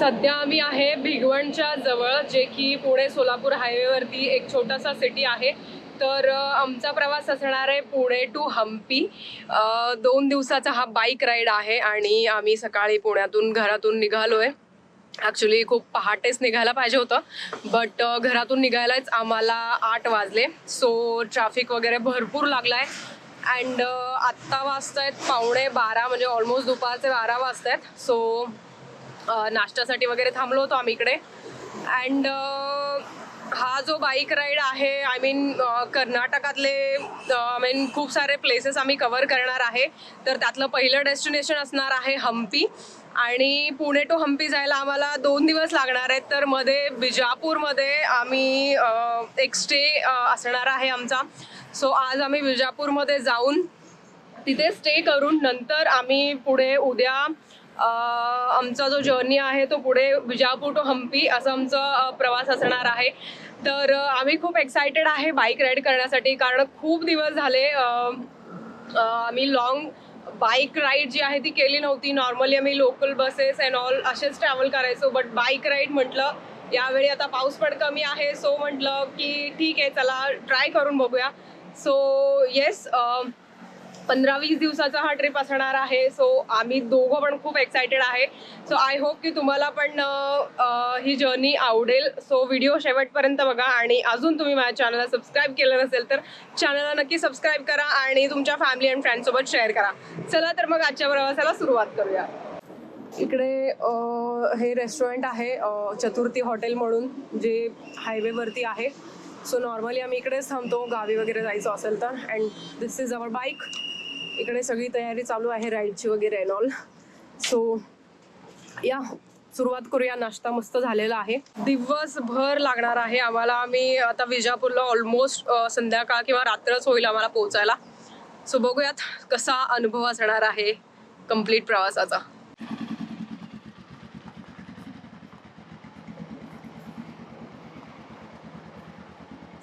सध्या आम्ही आहे भिगवणच्या जवळ जे की पुणे सोलापूर हायवेवरती एक छोटासा सिटी आहे. तर आमचा प्रवास असणार आहे पुणे टू हम्पी. दोन दिवसाचा हा बाईक राईड आहे आणि आम्ही सकाळी पुण्यातून घरातून निघालो आहे ॲक्च्युली खूप पहाटेच निघायला पाहिजे होतं बट घरातून निघायलाच आम्हाला आठ वाजले. सो ट्रॅफिक वगैरे भरपूर लागला आहे अँड आत्ता वाजत आहेत पावणे बारा म्हणजे ऑलमोस्ट दुपारचे बारा वाजत आहेत सो नाश्त्यासाठी वगैरे थांबलो होतो आम्ही इकडे. अँड हा जो बाईक राईड आहे आय मीन कर्नाटकातले आय मीन खूप सारे प्लेसेस आम्ही कवर करणार आहे. तर त्यातलं पहिलं डेस्टिनेशन असणार आहे हम्पी आणि पुणे टू हम्पी जायला आम्हाला दोन दिवस लागणार आहेत. तर मध्ये बिजापूरमध्ये आम्ही एक स्टे असणार आहे आमचा. सो आज आम्ही विजापूरमध्ये जाऊन तिथे स्टे करून नंतर आम्ही पुढे उद्या आमचा जो जर्नी आहे तो पुढे विजापूर टू हम्पी असं आमचं प्रवास असणार आहे. तर आम्ही खूप एक्सायटेड आहे बाईक राईड करण्यासाठी कारण खूप दिवस झाले आम्ही लॉंग बाईक राईड जी आहे ती केली नव्हती. नॉर्मली आम्ही लोकल बसेस अँड ऑल असेच ट्रॅव्हल करायचो बट बाईक राईड म्हटलं यावेळी आता पाऊस पण कमी आहे सो म्हटलं की ठीक आहे चला ट्राय करून बघूया. सो येस पंधरा वीस दिवसाचा हा ट्रिप असणार आहे. सो आम्ही दोघं पण खूप एक्सायटेड आहे. सो आय होप की तुम्हाला पण ही जर्नी आवडेल. सो व्हिडिओ शेवटपर्यंत बघा. आणि अजून तुम्ही माझ्या चॅनलला सबस्क्राईब केलं नसेल तर चॅनलला नक्की सबस्क्राईब करा आणि तुमच्या फॅमिली अँड फ्रेंडसोबत शेअर करा. चला तर मग आजच्या प्रवासाला सुरुवात करूया. इकडे हे रेस्टॉरंट आहे चतुर्थी हॉटेल म्हणून जे हायवेवरती आहे. सो नॉर्मली आम्ही इकडेच थांबतो. गावी वगैरे जायचं असेल तर. And this is our bike इकडे सगळी तयारी चालू आहे राईडची वगैरे अँड ऑल सो या सुरुवात करूया. नाश्ता मस्त झालेला आहे. दिवसभर लागणार आहे आम्हाला. आम्ही आता विजापूरला ऑलमोस्ट संध्याकाळ किंवा रात्रच होईल आम्हाला पोहोचायला. सो बघूयात कसा अनुभव असणार आहे कंप्लीट प्रवासाचा.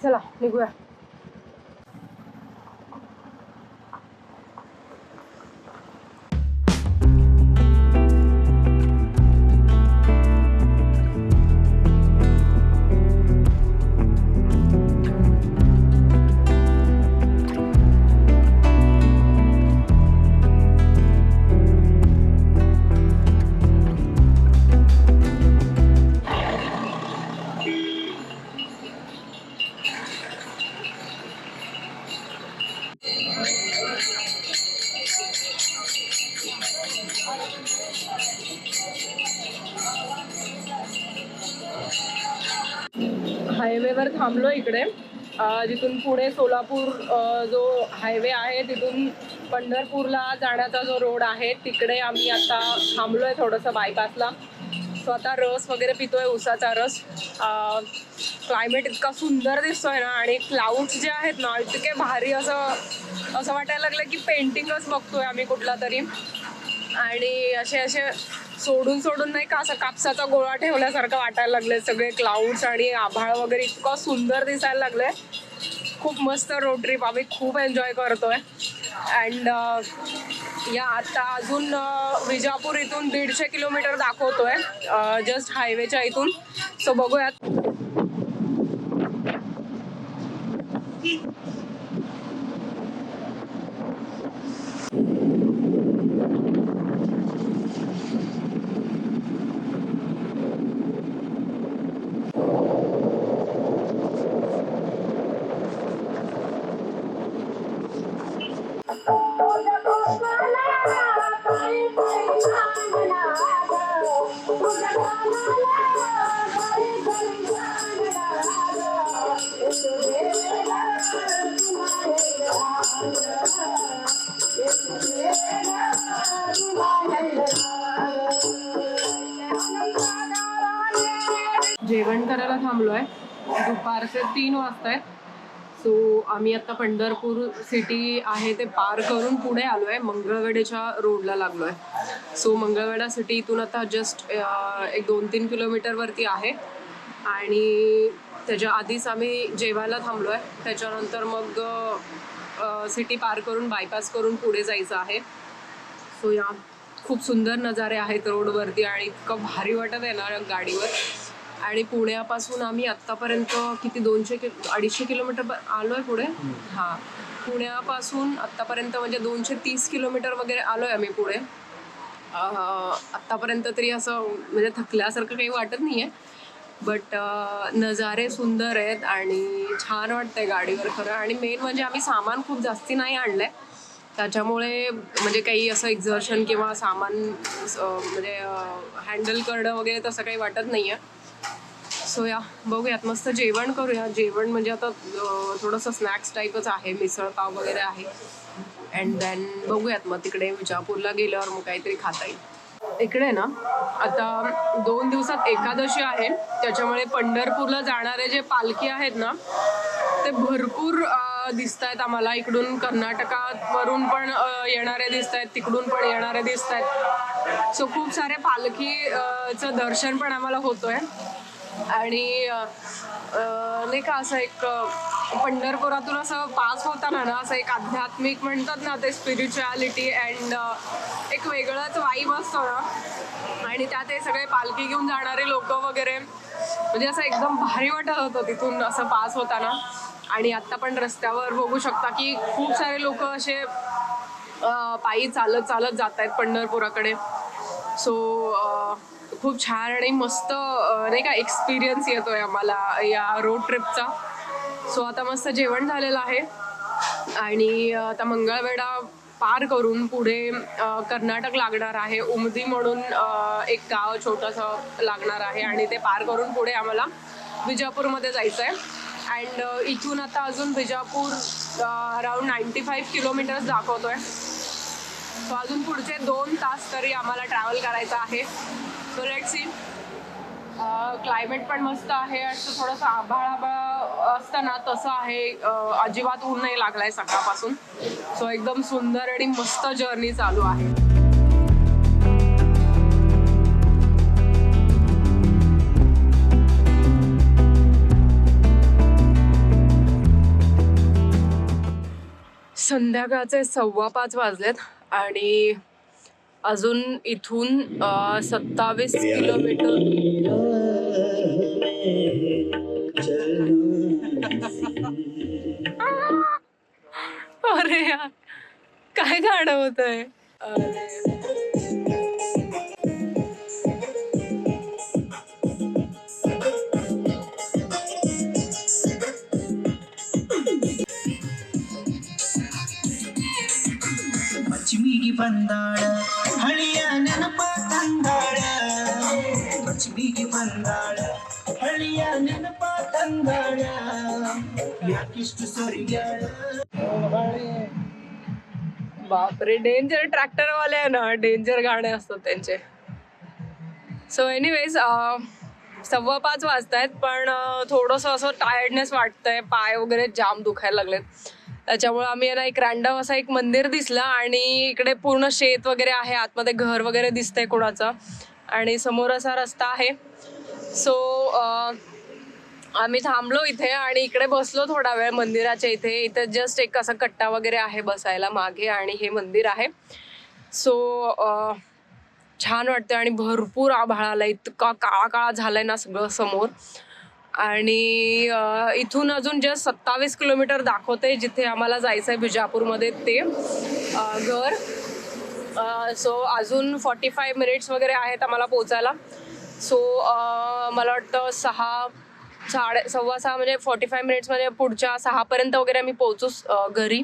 चला निघूया. हायवेवर थांबलो इकडे. जिथून पुढे सोलापूर जो हायवे आहे तिथून पंढरपूरला जाण्याचा जो रोड आहे तिकडे आम्ही आता थांबलो आहे थोडंसं बायपासला सो आता रस वगैरे पितोय उसाचा रस. क्लायमेट इतका सुंदर दिसतोय ना आणि क्लाउड्स जे आहेत ना इतके भारी असं असं वाटायला लागलं की पेंटिंगच बघतोय आम्ही कुठला तरी. आणि असे असे सोडून सोडून नाही का असं कापसाचा गोळा ठेवल्यासारखं वाटायला लागले सगळे क्लाउड्स आणि आभाळ वगैरे इतकं सुंदर दिसायला लागलंय. खूप मस्त रोड ट्रिप आम्ही खूप एन्जॉय करतोय. अँड या आता अजून विजापूर इथून दीडशे किलोमीटर दाखवतोय. जस्ट हायवेच्या इथून. सो बघूयात. जेवण करायला थांबलो आहे दुपारचे तीन वाजता आहेत सो आम्ही आता पंढरपूर सिटी आहे ते पार करून पुढे आलो आहे मंगळवेढेच्या रोडला लागलो आहे सो मंगळवेढा सिटी इथून आता जस्ट एक दोन तीन किलोमीटरवरती आहे. आणि त्याच्या आधीच आम्ही जेवायला थांबलो आहे त्याच्यानंतर मग सिटी पार करून बायपास करून पुढे जायचं आहे. सो या खूप सुंदर नजारे आहेत रोडवरती आणि इतकं भारी वाटत आहे ना गाडीवर. आणि पुण्यापासून आम्ही आत्तापर्यंत किती दोनशे कि अडीचशे किलोमीटर प- आलोय पुढे? हां. पुण्यापासून आत्तापर्यंत म्हणजे दोनशे तीस किलोमीटर वगैरे आलोय आम्ही पुढे. आत्तापर्यंत तरी असं म्हणजे थकल्यासारखं काही वाटत नाही आहे बट नजारे सुंदर आहेत आणि छान वाटतंय गाडीवर खरं. आणि मेन म्हणजे आम्ही सामान खूप जास्ती नाही आणलंय. त्याच्यामुळे म्हणजे काही असं एक्झर्शन किंवा सामान म्हणजे हँडल करणं वगैरे तसं काही वाटत नाही आहे सो या बघूयात मस्त जेवण करूया. जेवण म्हणजे आता थोडंसं स्नॅक्स टाईपच आहे मिसळ पाव वगैरे आहे. अँड देन बघूयात मग तिकडे विजापूरला गेल्यावर मग काहीतरी खाता येईल. इकडे ना आता दोन दिवसात एकादशी आहे. त्याच्यामुळे पंढरपूरला जाणारे जे पालखी आहेत ना ते भरपूर दिसत आहेत आम्हाला. इकडून कर्नाटकावरून पण येणारे दिसत आहेत तिकडून पण येणारे दिसत आहेत सो खूप सारे पालखी चं दर्शन पण आम्हाला होतोय. आणि नाही का असं एक पंढरपुरातून असं पास होताना ना असं एक आध्यात्मिक म्हणतात ना ते स्पिरिच्युअलिटी अँड एक वेगळंच वाईब असतो ना. आणि त्यात हे सगळे पालखी घेऊन जाणारे लोक वगैरे म्हणजे असं एकदम भारी वाटत होतं तिथून असं पास होताना. आणि आत्ता पण रस्त्यावर बघू शकता की खूप सारे लोक असे पायी चालत चालत जात आहेत पंढरपुराकडे सो खूप छान आणि मस्त नाही का एक्सपिरियन्स येतोय आम्हाला या रोड ट्रिपचा सो आता मस्त जेवण झालेलं आहे. आणि आता मंगळवेढा पार करून पुढे कर्नाटक लागणार आहे. उमदी म्हणून एक गाव छोटंसं लागणार आहे आणि ते पार करून पुढे आम्हाला विजापूरमध्ये जायचं आहे अँड इथून आता अजून Vijapur around ninety five kilometres दाखवतो आहे सो अजून पुढचे दोन तास तरी आम्हाला ट्रॅव्हल करायचं आहे. सो लेट सी क्लायमेट पण मस्त आहे असं थोडंसं आभाळ आभाळ असताना तसं आहे. अजिबात ऊन नाही लागलाय सकाळपासून. सो एकदम सुंदर आणि मस्त जर्नी चालू आहे. संध्याकाळचे सव्वा पाच वाजलेत आणि अजून इथून सत्तावीस किलोमीटर. अरे यार काय गाणं होत आहे पंदाळ बापरे डेंजर ट्रॅक्टर वाले आहे ना. डेंजर गाणे असतात त्यांचे. सो एनिवेज सव्वा पाच वाजतायत पण थोडंसं असं टायर्डनेस वाटतंय. पाय वगैरे जाम दुखायला लागलेत. त्याच्यामुळे आम्ही आहे ना एक रँडम असा एक मंदिर दिसलं आणि इकडे पूर्ण शेत वगैरे आहे. आतमध्ये घर वगैरे दिसतंय कोणाचं. आणि समोर असा रस्ता आहे. सो आम्ही थांबलो इथे आणि इकडे बसलो थोडा वेळ मंदिराच्या इथे. इथे जस्ट एक असा कट्टा वगैरे आहे बसायला मागे आणि हे मंदिर आहे. सो छान वाटतं आणि भरपूर आभाळ आला इतका काळा काळा झालाय ना सगळं समोर. आणि इथून अजून जस्ट सत्तावीस किलोमीटर दाखवते जिथे आम्हाला जायचं आहे बिजापूरमध्ये ते घर. सो अजून फॉर्टी फाय मिनिट्स वगैरे आहेत आम्हाला पोचायला. सो मला वाटतं सहा साडे सव्वा सहा म्हणजे फॉर्टी फाय मिनिट्समध्ये पुढच्या सहापर्यंत वगैरे आम्ही पोहोचू घरी.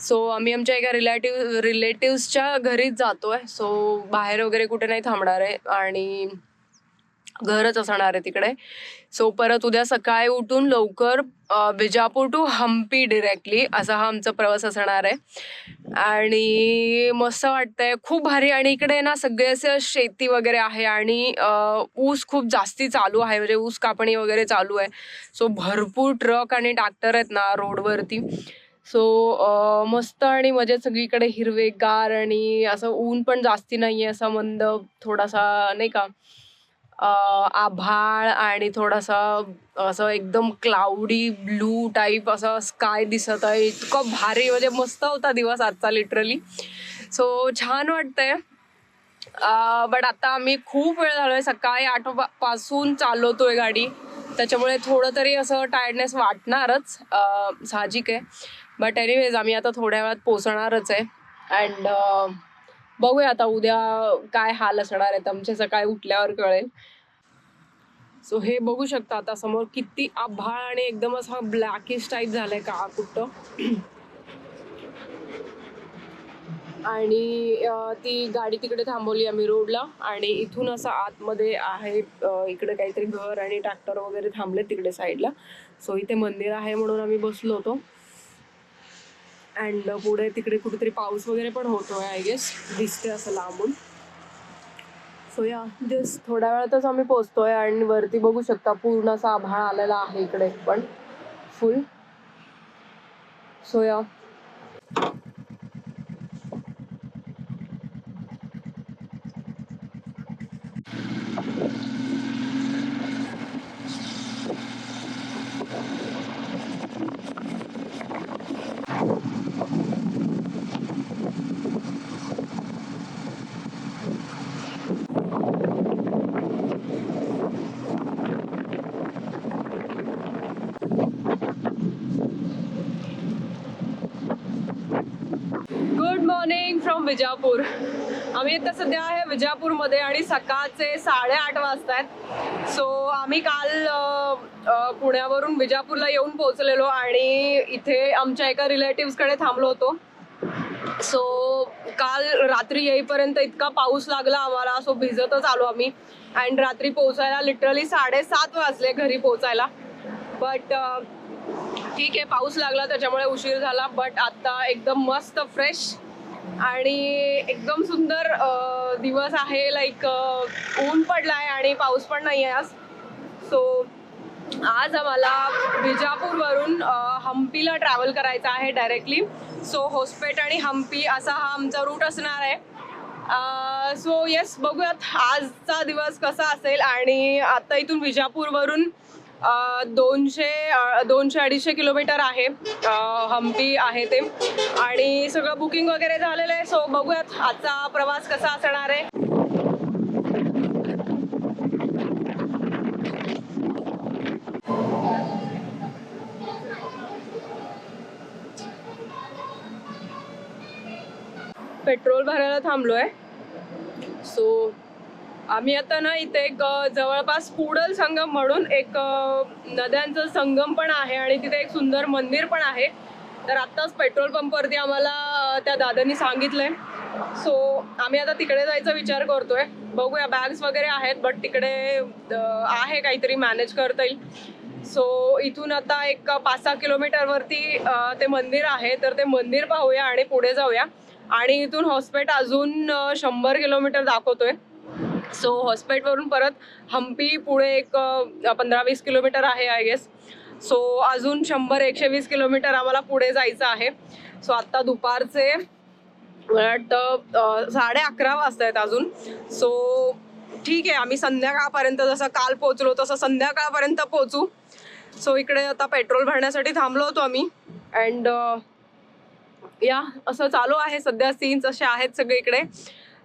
सो आम्ही आमच्या एका रिलेटिव्ह रिलेटिव्सच्या घरीच जातो आहे सो बाहेर वगैरे कुठे नाही थांबणार आहे. आणि घरच असणार आहे तिकडे. सो परत उद्या सकाळी उठून लवकर विजापूर बिजापूर टू हम्पी डिरेक्टली असा हा आमचा प्रवास असणार आहे. आणि मस्त वाटतंय. खूप भारी आणि इकडे ना सगळे असे शेती वगैरे आहे आणि ऊस खूप जास्ती चालू आहे. म्हणजे ऊस कापणी वगैरे चालू आहे. सो भरपूर ट्रक आणि ट्रॅक्टर आहेत ना रोडवरती. सो मस्त आणि मजेत सगळीकडे हिरवेगार आणि असं ऊन पण जास्ती नाही आहे असा मंद थोडासा नाही का आभाळ आणि थोडासा असं एकदम क्लाउडी ब्लू टाईप असं स्काय दिसत आहे. इतकं भारी म्हणजे मस्त होता दिवस आजचा लिटरली सो छान वाटतंय. बट आता आम्ही खूप वेळ झालोय. सकाळी आठपासून चालवतोय गाडी. त्याच्यामुळे थोडं तरी असं टायर्डनेस वाटणारच. साहजिक आहे. बट एनिवेज आम्ही आता थोड्या वेळात पोचणारच आहे. अँड बघूया आता उद्या काय हाल असणार आहेत. आमचे सकाळी उठल्यावर कळेल. सो हे बघू शकता आता समोर किती आभाळ आणि एकदम असा ब्लॅकिश टाईप झालाय का कुठं. आणि ती गाडी तिकडे थांबवली आम्ही रोडला आणि इथून असं आतमध्ये आहे इकडे काहीतरी घर आणि ट्रॅक्टर वगैरे थांबले तिकडे साईडला सो इथे मंदिर आहे म्हणून आम्ही बसलो होतो. अँड पुढे तिकडे कुठेतरी पाऊस वगैरे पण होतोय आय गेस दिसते असं लांबून. सो या जस्ट थोड्या वेळातच आम्ही पोचतोय आणि वरती बघू शकता पूर्ण असा आभाळ आलेला आहे इकडे पण फुल सो या विजापूर. आम्ही आता सध्या आहे विजापूरमध्ये आणि सकाळचे साडेआठ वाजता आहेत सो आम्ही काल पुण्यावरून विजापूरला येऊन पोहोचलेलो आणि इथे आमच्या एका रिलेटिव्सकडे थांबलो होतो. सो काल रात्री येईपर्यंत इतका पाऊस लागला आम्हाला. सो भिजतच आलो आम्ही. अँड रात्री पोहोचायला लिटरली साडेसात वाजले घरी पोहोचायला. बट ठीक आहे पाऊस लागला त्याच्यामुळे उशीर झाला. बट आता एकदम मस्त फ्रेश आणि एकदम सुंदर दिवस आहे. लाईक ऊन पडलाय आणि पाऊस पण नाही आहे आज. सो आज आम्हाला विजापूरवरून हम्पीला ट्रॅव्हल करायचं आहे डायरेक्टली सो होस्पेट आणि हम्पी असा हा आमचा रूट असणार आहे. सो येस बघूयात आजचा दिवस कसा असेल. आणि आता इथून विजापूरवरून दोनशे दोनशे अडीचशे किलोमीटर आहे. हम्पी आहे ते. आणि सगळं बुकिंग वगैरे झालेलं आहे सो बघूयात आजचा प्रवास कसा असणार आहे. पेट्रोल भरायला थांबलोय. सो आम्ही आता ना इथे एक जवळपास पुडल संगम म्हणून एक नद्यांचं संगम पण आहे आणि तिथे एक सुंदर मंदिर पण आहे. तर आत्ताच पेट्रोल पंपवरती आम्हाला त्या दादांनी सांगितलंय. सो आम्ही आता तिकडे जायचा विचार करतोय. बघूया बॅग्स वगैरे आहेत बट तिकडे आहे काहीतरी मॅनेज करता येईल. सो इथून आता एक पाच सहा किलोमीटरवरती ते मंदिर आहे. तर ते मंदिर पाहूया आणि पुढे जाऊया. आणि इथून हॉस्पेट अजून शंभर किलोमीटर दाखवतोय. सो हॉस्पेटवरून परत हम्पी पुढे एक पंधरा वीस किलोमीटर आहे आय गेस सो अजून शंभर एकशे वीस किलोमीटर आम्हाला पुढे जायचं आहे. सो आत्ता दुपारचे वाटतं साडे अकरा वाजता आहेत अजून. सो ठीक आहे आम्ही संध्याकाळपर्यंत जसं काल पोहोचलो तसं संध्याकाळपर्यंत पोहोचू. सो इकडे आता पेट्रोल भरण्यासाठी थांबलो होतो आम्ही. अँड या असं चालू आहे सध्या सीन्स असे आहेत सगळे इकडे.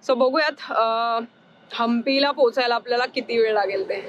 सो बघूयात हम्पीला पोचायला आपल्याला किती वेळ लागेल ते?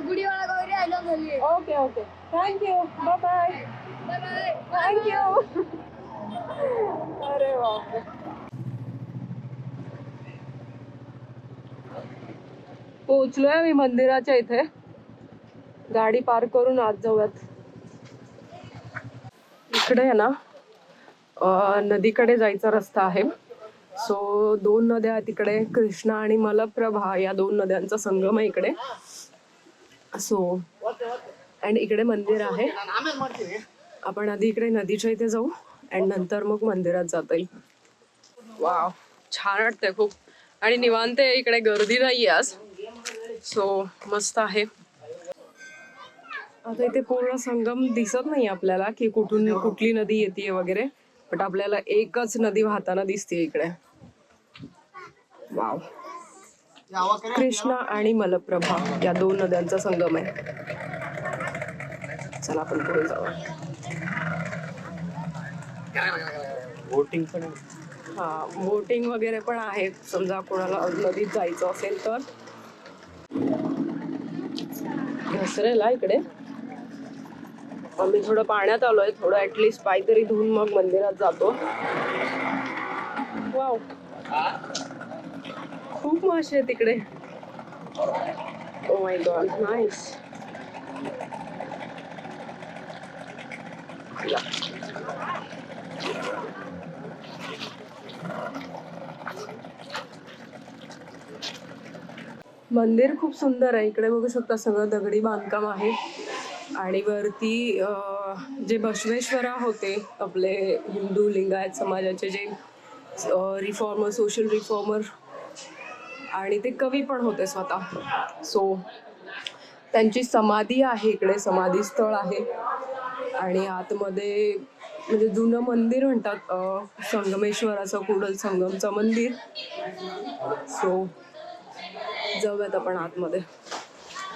ಗುಡಿ ಒಳಗೆ ಹೋಗ್ರಿ ಅಲ್ಲೊಂದು okay okay thank you bye thank you अरे बापरे पोहोचलोय आम्ही मंदिराच्या इथे गाडी पार्क करून आत जाऊयात इकडे आहे ना अं, नदीकडे जायचा रस्ता आहे सो दोन नद्या तिकडे कृष्णा आणि मलप्रभा या दोन नद्यांचा संगम आहे इकडे. सो अँड इकडे मंदिर आहे. आपण आधी इकडे नदीच्या इथे जाऊ आणि नंतर मग मंदिरात जाता येईल. वाव छान वाटतंय खूप. आणि निवांत आहे इकडे गर्दी नाही आज. सो मस्त आहे. आता इथे पूर्ण संगम दिसत नाही आपल्याला की कुठून कुठली नदी येते वगैरे. बट आपल्याला एकच नदी वाहताना दिसते इकडे. वाव कृष्णा आणि मलप्रभा या दोन नद्यांचा संगम आहे. चला आपण पुढे जाऊ बोटिंग पण हा बोटिंग वगैरे पण आहे समजा कोणाला नदीत जायचं असेल तर. घसरेला इकडे. आम्ही थोडं पाण्यात आलोय. थोडं ऍटलिस्ट पाय तरी धुवून मग मंदिरात जातो. वाव खूप आहे तिकडे. ओ माय गॉड नाईस मंदिर खूप सुंदर आहे. इकडे बघू शकता सगळं दगडी बांधकाम आहे. आणि वरती जे बसवेश्वरा होते आपले हिंदू लिंगायत समाजाचे जे रिफॉर्मर सोशल रिफॉर्मर आणि ते कवी पण होते स्वतः. सो त्यांची समाधी आहे इकडे समाधी स्थळ आहे. आणि आतमध्ये म्हणजे जुनं मंदिर म्हणतात संगमेश्वराचं कुडल संगमचं मंदिर. सो जाऊयात आपण आतमध्ये.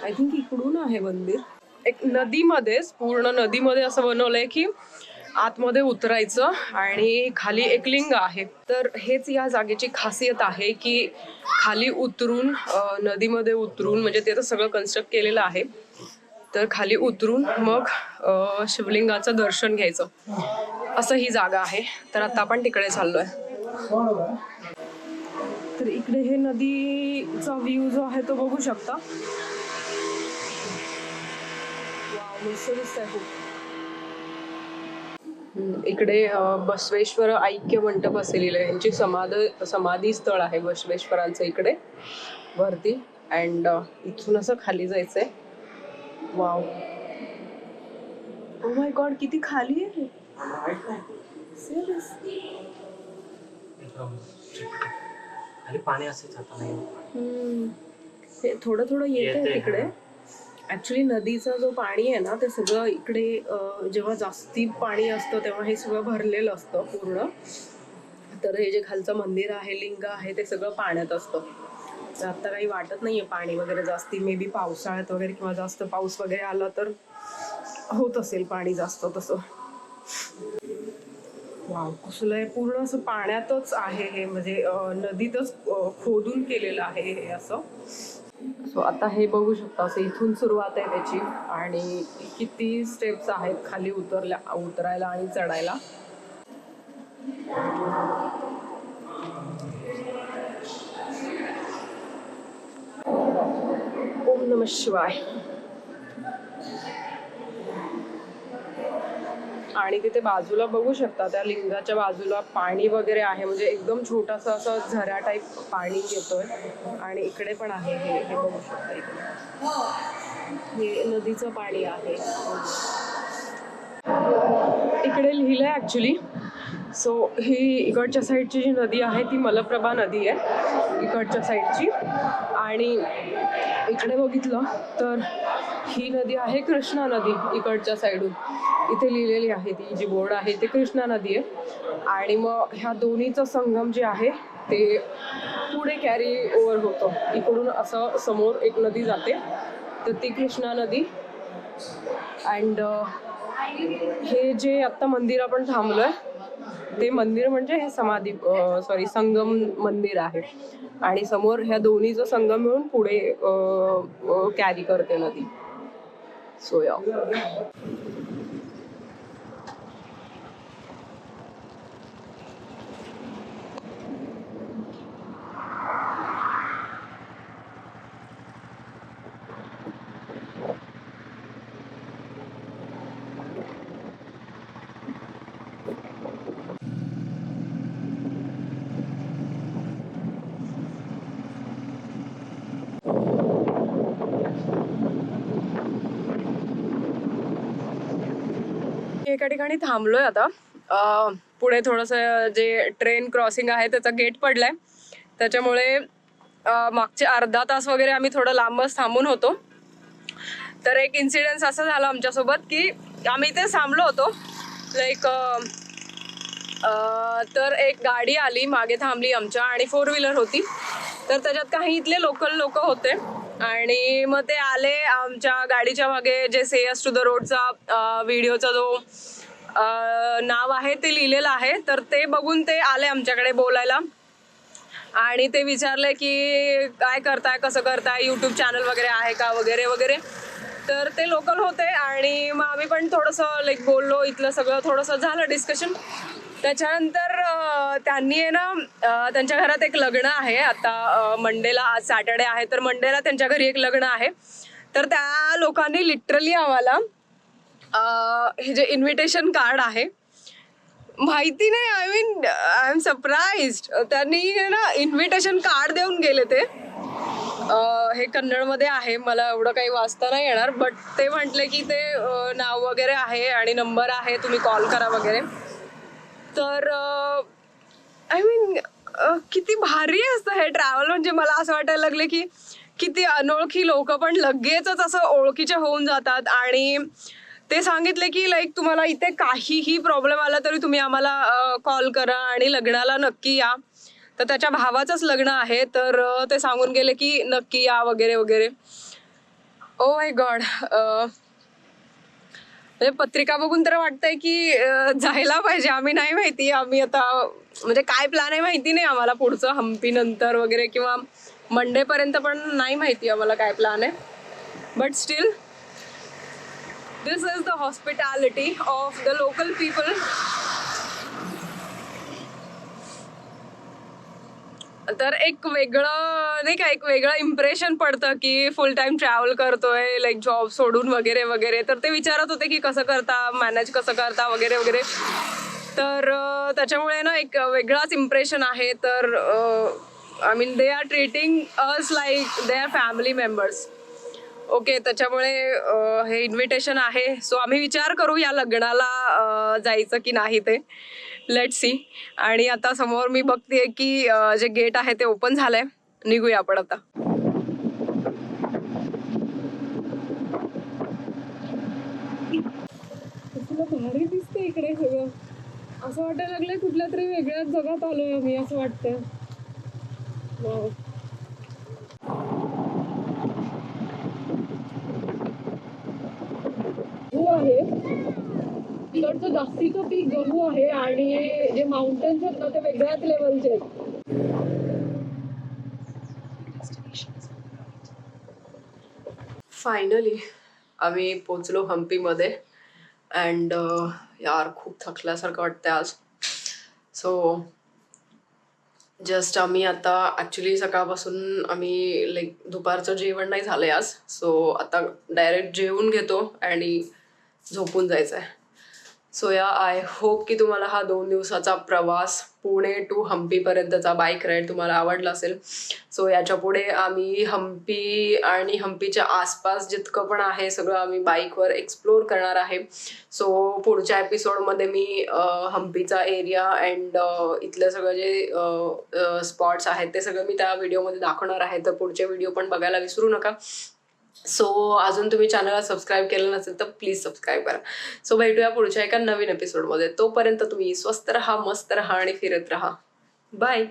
आय थिंक इकडून आहे मंदिर. एक नदीमध्येच पूर्ण नदीमध्ये असं बनवलंय की आतमध्ये उतरायचं आणि खाली एक लिंग आहे. तर हेच या जागेची खासियत आहे की खाली उतरून नदीमध्ये उतरून म्हणजे ते तर सगळं कन्स्ट्रक्ट केलेलं आहे. तर खाली उतरून मग शिवलिंगाचं दर्शन घ्यायचं. असं ही जागा आहे. तर आता आपण तिकडे चाललोय. तर इकडे हे नदीचा व्ह्यू जो आहे तो बघू शकता. खूप. इकडे बसवेश्वर ऐक्य मंडप असे लिहिलंय यांची समाध समाधी स्थळ आहे बसवेश्वरांचं इकडे वरती. अँड इथून असं खाली जायचंय. वाव ओ माय गॉड किती खाली आहे पाणी. हे थोडं थोडं येत आहे तिकडे ऍक्च्युली नदीचं जो पाणी आहे ना ते सगळं इकडे जेव्हा जास्ती पाणी असतं तेव्हा हे सगळं भरलेलं असतं पूर्ण. तर हे जे खालचं मंदिर आहे लिंग आहे ते सगळं पाण्यात असतं. तर आता काही वाटत नाहीये पाणी वगैरे जास्ती. मे बी पावसाळ्यात वगैरे किंवा जास्त पाऊस वगैरे आला तर होत असेल पाणी जास्त तसं. वाव कुसलंय पूर्ण असं पाण्यातच आहे हे. म्हणजे नदीतच खोदून केलेलं आहे हे असं. सो आता हे बघू शकता असं इथून सुरुवात आहे त्याची. आणि किती स्टेप्स आहेत खाली उतरल्या उतरायला आणि चढायला. ओम नम शिवाय. आणि तिथे बाजूला बघू शकता त्या लिंगाच्या बाजूला पाणी वगैरे आहे. म्हणजे एकदम छोटासा असं झरा टाईप पाणी येतोय. आणि इकडे पण आहे हे हे बघू शकता इकडे. हे नदीचं पाणी आहे. इकडे लिहिलंय ऍक्च्युली सो ही इकडच्या साईडची जी नदी आहे ती मलप्रभा नदी आहे. इकडच्या साईडची. आणि इकडे बघितलं तर ही नदी आहे कृष्णा नदी इकडच्या साईडून. इथे लिहिलेली आहे ती जी बोर्ड आहे ते कृष्णा नदी आहे. आणि मग ह्या दोन्हीचं संगम जे आहे ते पुढे कॅरी ओव्हर होतं. इकडून असं समोर एक नदी जाते. तर ती कृष्णा नदी. अँड हे जे आत्ता मंदिर आपण थांबलो आहे ते मंदिर म्हणजे हे समाधी सॉरी संगम मंदिर आहे. आणि समोर ह्या दोन्हीचं संगम मिळून पुढे कॅरी करते नदी. सो एका ठिकाणी थांबलोय आता. पुढे थोडंसं जे ट्रेन क्रॉसिंग आहे त्याचा गेट पडलाय. त्याच्यामुळे मागचे अर्धा तास वगैरे आम्ही थोडं लांबच थांबून होतो. तर एक इन्सिडेन्स असं झालं आमच्यासोबत की आम्ही इथे थांबलो होतो. लाईक तर एक गाडी आली मागे थांबली आमच्या आणि फोर व्हीलर होती. तर त्याच्यात काही इथले लोकल लोक होते. आणि मग ते आले आमच्या गाडीच्या मागे जे सेयस टू द रोडचा व्हिडिओचा जो नाव आहे ते लिहिलेलं आहे. तर ते बघून ते आले आमच्याकडे बोलायला. आणि ते विचारले की काय करताय कसं करताय यूट्यूब चॅनल वगैरे आहे का वगैरे वगैरे. तर ते लोकल होते आणि मग आम्ही पण थोडंसं लाईक बोललो इथलं सगळं थोडंसं झालं डिस्कशन त्याच्यानंतर त्यांनी आहे ना त्यांच्या घरात एक लग्न आहे. आता मंडेला आज सॅटर्डे आहे तर मंडेला त्यांच्या घरी एक लग्न आहे. तर त्या लोकांनी लिटरली आम्हाला हे जे इन्व्हिटेशन कार्ड आहे माहिती नाही. I mean I am surprise त्यांनी आहे ना इन्व्हिटेशन कार्ड देऊन गेले ते. हे कन्नडमध्ये आहे. मला एवढं काही वाचता नाही येणार बट ते म्हटले की ते नाव वगैरे आहे आणि नंबर आहे तुम्ही कॉल करा वगैरे. तर आय मीन किती भारी असतं हे ट्रॅव्हल म्हणजे मला असं वाटायला लागले की किती अनोळखी लोक पण लगेचच असं ओळखीचे होऊन जातात. आणि ते सांगितले की लाईक तुम्हाला इथे काहीही प्रॉब्लेम आला तरी तुम्ही आम्हाला कॉल करा आणि लग्नाला नक्की या. तर त्याच्या भावाचंच लग्न आहे. तर ते सांगून गेले की नक्की या वगैरे वगैरे. ओ माय गॉड म्हणजे पत्रिका बघून तर वाटतंय की जायला पाहिजे. आम्ही नाही माहिती. आम्ही आता म्हणजे काय प्लॅन आहे माहिती नाही आम्हाला पुढचं हम्पी नंतर वगैरे किंवा मंडे पर्यंत पण नाही माहिती आम्हाला काय प्लॅन आहे. But still this is the hospitality of the local people तर एक वेगळं नाही का एक वेगळं इम्प्रेशन पडतं की फुल टाइम ट्रॅव्हल करतोय लाईक जॉब सोडून वगैरे वगैरे. तर ते विचारत होते की कसं करता मॅनेज कसं करता वगैरे वगैरे. तर त्याच्यामुळे ना एक वेगळाच इम्प्रेशन आहे. तर I mean they are treating us like they are family members okay त्याच्यामुळे हे इन्व्हिटेशन आहे. सो आम्ही विचार करू या लग्नाला जायचं की नाही ते. लेट सी आणि आता समोर मी बघते की जे गेट आहे ते ओपन झालंय. निघूया आपण आता. तुला भारी दिसते इकडे सगळं. असं वाटायला लागलंय कुठल्या तरी वेगळ्याच जगात आलोय आम्ही असं वाटतंय. Wow. आहे इकडचं जास्तीचं पीक गहू आहे आणि जे माउंटन्स आहेत ना ते वेगळ्याच लेवलचे आहेत. फायनली आम्ही पोचलो हम्पीमध्ये अँड यार खूप थकल्यासारखं वाटतंय आज. सो जस्ट आम्ही आता ॲक्च्युली सकाळपासून आम्ही लाईक दुपारचं जेवण नाही झालंय आज. सो आता डायरेक्ट जेवून घेतो आणि झोपून जायचं आहे सो या आय होप की तुम्हाला हा दोन दिवसाचा प्रवास पुणे टू हम्पीपर्यंतचा बाईक राईड तुम्हाला आवडला असेल. सो याच्यापुढे आम्ही हम्पी आणि हम्पीच्या आसपास जितकं पण आहे सगळं आम्ही बाईकवर एक्सप्लोर करणार आहे. सो पुढच्या एपिसोडमध्ये मी हम्पीचा एरिया अँड इथलं सगळं जे स्पॉट्स आहेत ते सगळं मी त्या व्हिडिओमध्ये दाखवणार आहे. तर पुढचे व्हिडिओ पण बघायला विसरू नका. सो अजून तुम्ही चॅनलला सबस्क्राईब केलं नसेल तर प्लीज सबस्क्राईब करा. सो भेटूया पुढच्या एका नवीन एपिसोडमध्ये तोपर्यंत तुम्ही स्वस्त राहा मस्त राहा आणि फिरत राहा. बाय